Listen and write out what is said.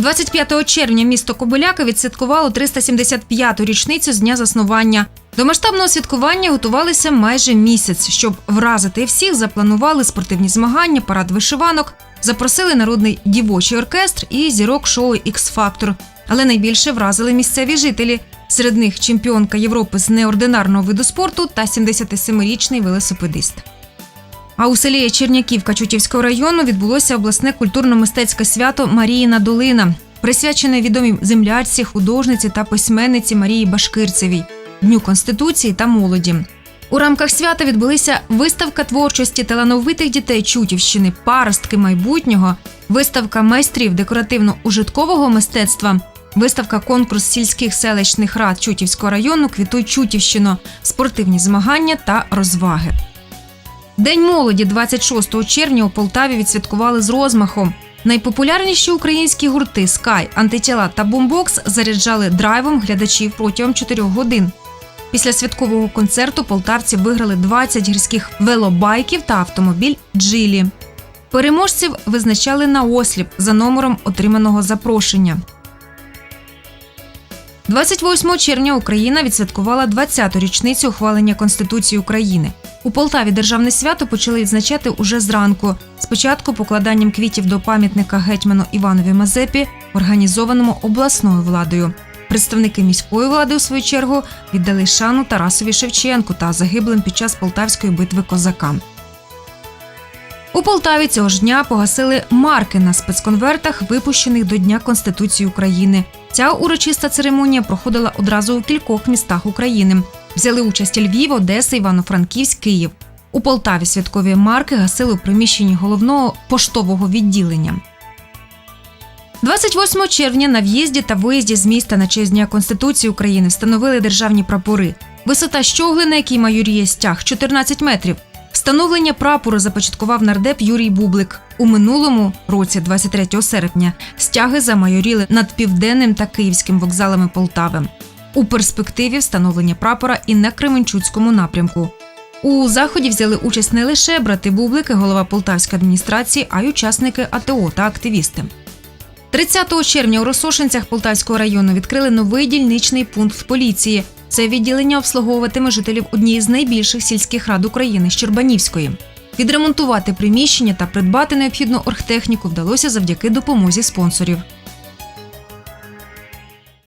25 червня місто Кобиляка відсвяткувало 375-ту річницю з дня заснування. До масштабного святкування готувалися майже місяць. Щоб вразити всіх, запланували спортивні змагання, парад вишиванок, запросили народний дівочий оркестр і зірок шоу X-Factor. Але найбільше вразили місцеві жителі. Серед них чемпіонка Європи з неординарного виду спорту та 77-річний велосипедист. А у селі Черняківка Чутівського району відбулося обласне культурно-мистецьке свято Маріїна Долина, присвячене відомій землячці, художниці та письменниці Марії Башкирцевій, Дню Конституції та молоді. У рамках свята відбулися виставка творчості талановитих дітей Чутівщини, паростки майбутнього, виставка майстрів декоративно-ужиткового мистецтва, виставка конкурс сільських селищних рад Чутівського району Квітуй Чутівщино, спортивні змагання та розваги. День молоді 26 червня у Полтаві відсвяткували з розмахом. Найпопулярніші українські гурти Sky, антитіла та Бумбокс заряджали драйвом глядачів протягом 4 годин. Після святкового концерту полтавці виграли 20 гірських велобайків та автомобіль Джилі. Переможців визначали на осліп за номером отриманого запрошення. 28 червня Україна відсвяткувала 20-ту річницю ухвалення Конституції України. У Полтаві державне свято почали відзначати уже зранку. Спочатку покладанням квітів до пам'ятника гетьману Іванові Мазепі, організованому обласною владою. Представники міської влади, у свою чергу, віддали шану Тарасові Шевченку та загиблим під час полтавської битви козакам. У Полтаві цього ж дня погасили марки на спецконвертах, випущених до Дня Конституції України. Ця урочиста церемонія проходила одразу у кількох містах України. Взяли участь Львів, Одеса, Івано-Франківськ, Київ. У Полтаві святкові марки гасили у приміщенні головного поштового відділення. 28 червня на в'їзді та виїзді з міста на честь Дня Конституції України встановили державні прапори. Висота щогли, на якій майоріє стяг 14 метрів. Встановлення прапору започаткував нардеп Юрій Бублик. У минулому році, 23 серпня, стяги замайоріли над південним та київським вокзалами Полтави. У перспективі встановлення прапора і на Кременчуцькому напрямку. У заході взяли участь не лише брати Бублики, голова полтавської адміністрації, а й учасники АТО та активісти. 30 червня у Росошинцях Полтавського району відкрили новий дільничний пункт поліції. Це відділення обслуговуватиме жителів однієї з найбільших сільських рад України Щербанівської. Відремонтувати приміщення та придбати необхідну оргтехніку вдалося завдяки допомозі спонсорів.